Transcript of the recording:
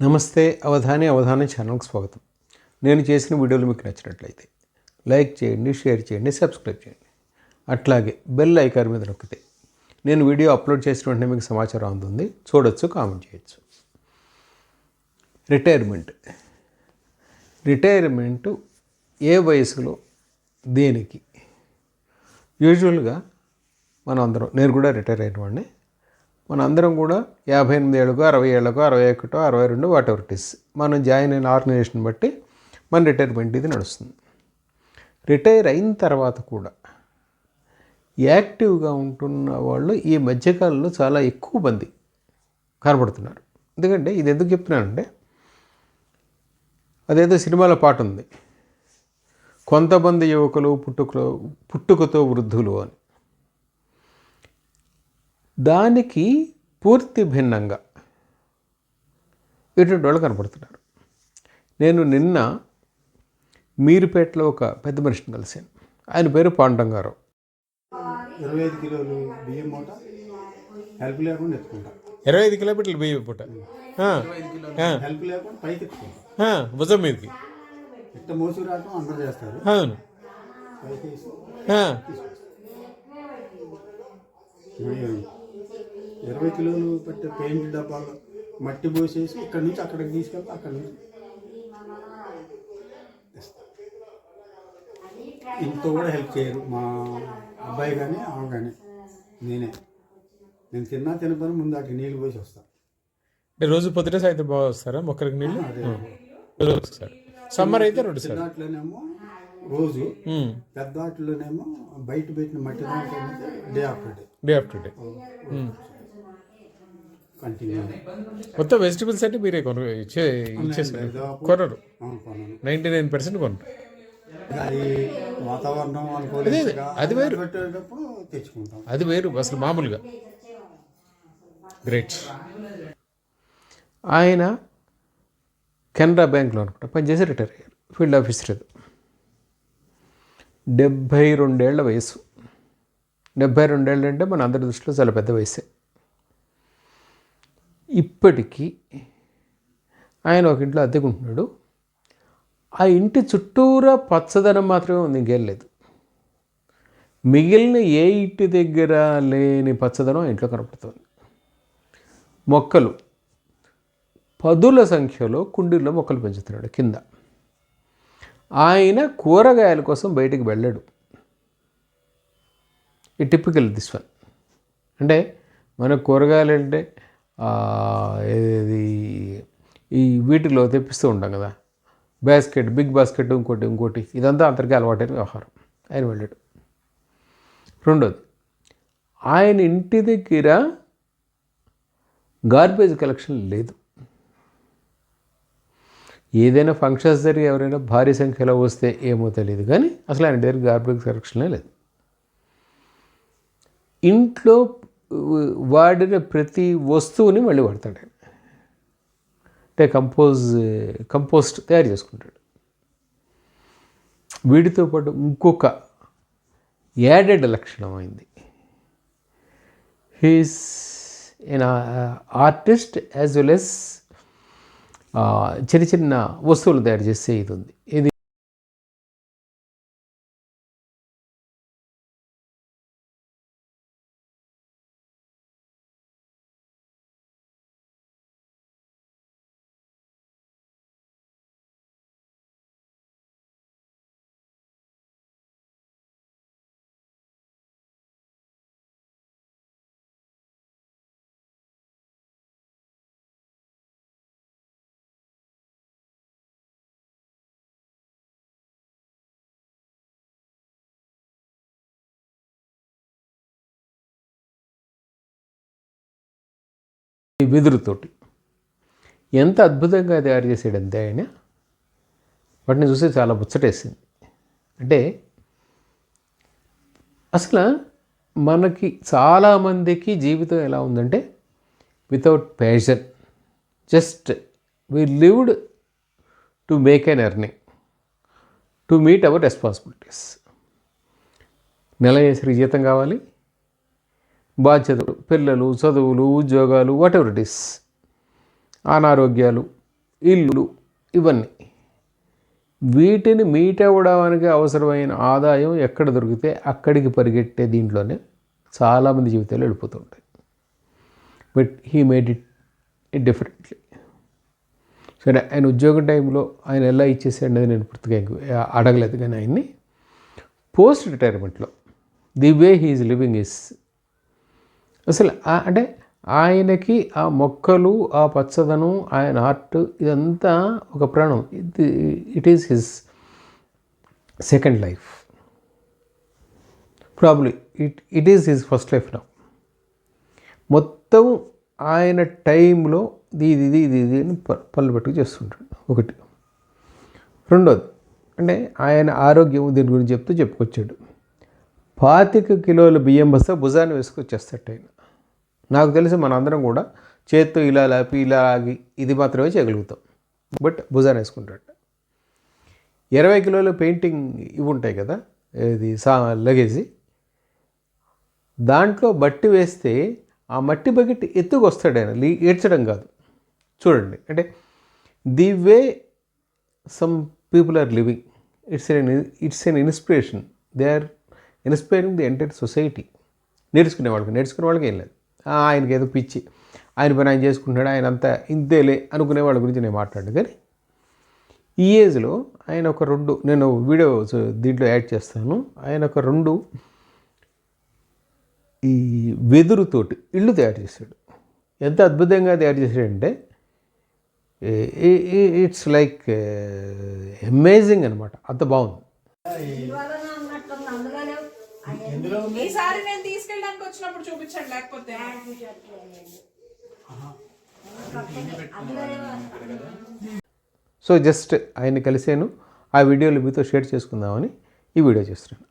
నమస్తే అవధాని అవధాని ఛానల్కి స్వాగతం. నేను చేసిన వీడియోలు మీకు నచ్చినట్లయితే లైక్ చేయండి షేర్ చేయండి సబ్స్క్రైబ్ చేయండి. అట్లాగే బెల్ ఐకాన్ మీద నొక్కితే నేను వీడియో అప్లోడ్ చేసిన వెంటనే మీకు సమాచారం అందుంది. చూడొచ్చు కామెంట్ చేయొచ్చు. రిటైర్మెంట్. రిటైర్మెంట్ ఏ వయసులో దేనికి? యూజువల్గా మనం అందరం నేను కూడా రిటైర్ అయిన వాడిని. మన అందరం కూడా యాభై ఎనిమిది ఏళ్ళకో అరవై ఏళ్ళకో అరవై ఒకటో అరవై రెండు వాట్ ఎవర్ ఇట్ ఇస్. మనం జాయిన్ అయిన ఆర్గనైజేషన్ బట్టి మన రిటైర్మెంట్ ఇది నడుస్తుంది. రిటైర్ అయిన తర్వాత కూడా యాక్టివ్గా ఉంటున్న వాళ్ళు ఈ మధ్యకాలంలో చాలా ఎక్కువ మంది కనబడుతున్నారు. ఎందుకంటే ఇది ఎందుకు చెప్తున్నానంటే అదేదో సినిమాలో పాట ఉంది. కొంతమంది యువకులు పుట్టుకలో పుట్టుకతో వృద్ధులు అని. దానికి పూర్తి భిన్నంగా ఇటువంటి వాళ్ళు కనపడుతున్నారు. నేను నిన్న మీరుపేటలో ఒక పెద్ద మనిషిని కలిశాను. ఆయన పేరు పాండంగారావు. ఇరవై ఐదు కిలోలు బియ్యం మూట హెల్ప్ లేకుండా ఎత్తుకుంటా. ఇరవై ఐదు కిలోమీటర్లు బియ్యం పూట? హెల్ప్ లేకుండా పైకి ఎత్తుకుంటా. భుజం మీదకి. ఇట్ట మోసు రావటం అందరూ చేస్తారు. అవును. పైకి వేసి ఇరవై కిలోలు పట్టే పెయింట్ డబ్బాలు మట్టి పోసేసి ఇక్కడి నుంచి అక్కడికి తీసుకెళ్తా అక్కడి నుంచి. ఇంట్లో కూడా హెల్ప్ చేయరు. మా అబ్బాయి కానీ ఆమె కానీ నేనే. నేను తిన్నా తినపని ముందు అటు నీళ్ళు పోసి వస్తాను అంటే రోజు పొద్దుట సాయంత్రం బాగా వస్తారా? మొక్కలకి నీళ్ళు? రోజు ఒకసారి సమ్మర్ అయితే రెండు సార్లు. దాంట్లోనేమో రోజు. పెద్ద వాటిలోనేమో బయట పెట్టిన మట్టి దాంట్లో day after day. Day after day. Continue మొత్తం వెజిటబుల్స్ అంటే మీరే కొను ఇచ్చే ఇచ్చేసారు. కొనరు. నైంటీ నైన్ పర్సెంట్ కొనరు. అది వాతావరణం అనుకోలేదు అది వేరు. తెచ్చుకుంటాం. అది వేరు అసలు మామూలుగా. గ్రేట్ ఆయన కెనరా బ్యాంక్లో అనుకుంటా పనిచేసి రిటైర్ అయ్యారు. ఫీల్డ్ ఆఫీసర్ డెబ్భై రెండేళ్ళ వయసు డెబ్భై రెండేళ్ళు అంటే మన అందరి దృష్టిలో చాలా పెద్ద వయసే ఇప్పటికీ ఆయన ఒక ఇంట్లో అద్దెకుంటున్నాడు. ఆ ఇంటి చుట్టూరా పచ్చదనం మాత్రమే ఉంది ఇంకేం లేదు. మిగిలిన ఏ ఇంటి దగ్గర లేని పచ్చదనం ఆ ఇంట్లో కనపడుతుంది. మొక్కలు పదుల సంఖ్యలో కుండీల్లో మొక్కలు పెంచుతున్నాడు కింద. ఆయన కూరగాయల కోసం బయటికి వెళ్ళాడు. ఈ టిపికల్ దిస్ వన్ అంటే మన కూరగాయలు అంటే ఏది ఈ వీటిలో తెప్పిస్తూ ఉంటాం కదా. బాస్కెట్ బిగ్ బాస్కెట్ ఇంకోటి ఇంకోటి. ఇదంతా అందరికీ అలవాటైన వ్యవహారం. ఆయన వెళ్ళాడు. రెండోది ఆయన ఇంటి దగ్గర గార్బేజ్ కలెక్షన్ లేదు. ఏదైనా ఫంక్షన్స్ జరిగి ఎవరైనా భారీ సంఖ్యలో వస్తే ఏమో తెలియదు కానీ అసలు ఆయన దగ్గర గార్బేజ్ కలెక్షనే లేదు. ఇంట్లో వాడిన ప్రతి వస్తువుని మళ్ళీ వాడతాడు. ఆయన అంటే కంపోజ్ కంపోస్ట్ తయారు చేసుకుంటాడు. వీటితో పాటు ఇంకొక యాడెడ్ లక్షణం అయింది. He's an artist as well as చిన్న చిన్న వస్తువులు తయారు చేసే ఇది ఉంది. ఇది వెదురుతోటి. ఎంత అద్భుతంగా తయారు చేసాడంతే ఆయన. వాటిని చూస్తే చాలా ముచ్చటేసింది. అంటే అసలు మనకి చాలామందికి జీవితం ఎలా ఉందంటే without passion just we lived to make an earning to meet our responsibilities నెల చేసరికి జీతం కావాలి బాధ్యతలు పిల్లలు చదువులు ఉద్యోగాలు వాట్ ఎవర్ ఇట్ ఈస్ అనారోగ్యాలు ఇల్లు ఇవన్నీ. వీటిని మీట్ అవ్వడానికి అవసరమైన ఆదాయం ఎక్కడ దొరికితే అక్కడికి పరిగెట్టే దీంట్లోనే చాలామంది జీవితాలు వెళ్ళిపోతుంటాయి. But he made it it differently సరే ఆయన ఉద్యోగం టైంలో ఆయన ఎలా ఇచ్చేసాడు అనేది నేను పూర్తిగా అడగలేదు కానీ ఆయన్ని. Post రిటైర్మెంట్లో the way he's living is అసలు అంటే ఆయనకి ఆ మొక్కలు ఆ పచ్చదనం ఆయన ఆర్ట్ ఇదంతా ఒక ప్రాణం. ఇది it is his second life probably it it is his first life నా మొత్తం ఆయన టైంలో ఇది ఇది ఇది ఇది అని ప- పనులు పెట్టుకు చేస్తుంటాడు. ఒకటి. రెండోది. అంటే ఆయన ఆరోగ్యం దీని గురించి చెప్తూ చెప్పుకొచ్చాడు. పాతిక కిలోల బియ్యం బస్తా భుజాన్ని వేసుకొచ్చేస్తాడు ఆయన. నాకు తెలిసి మనందరం కూడా చేత్తో ఇలా లాపి ఇలా ఆగి ఇది మాత్రమే చేయగలుగుతాం. బట్ భుజాన్ని వేసుకుంటాడు. ఇరవై కిలోల పెయింటింగ్ ఇవి ఉంటాయి కదా ఇది సా లగేజీ. దాంట్లో బట్టి వేస్తే ఆ మట్టి బకెట్ ఎత్తుకు వస్తాడు ఆయన. లీ ఏడ్చడం కాదు. చూడండి. అంటే the way some people are living. It's an it's an inspiration. They are inspiring the entire society. నేర్చుకునే వాళ్ళకి నేర్చుకునే వాళ్ళకి ఏం లేదు. ఆయనకి ఏదో పిచ్చి. ఆయన పని ఆయన చేసుకుంటున్నాడు ఆయన అంతా ఇంతేలే అనుకునే వాళ్ళ గురించి నేను మాట్లాడు కానీ ఈ ఏజ్లో ఆయన ఒక రెండు నేను వీడియో దీంట్లో యాడ్ చేస్తాను. ఆయన ఒక రెండు ఈ వెదురుతోటి ఇల్లు తయారు చేశాడు. ఎంత అద్భుతంగా తయారు చేశాడంటే ఇట్స్ లైక్ అమేజింగ్ అనమాట అంత బాగుంది. ఈసారి నేను తీసుకెళ్ళడానికి వచ్చినప్పుడు చూపించండి లేకపోతే. సో జస్ట్ ఆయన్ని కలిసాను ఆ వీడియోలు మీతో షేర్ చేసుకుందామని ఈ వీడియో చేస్తున్నాను.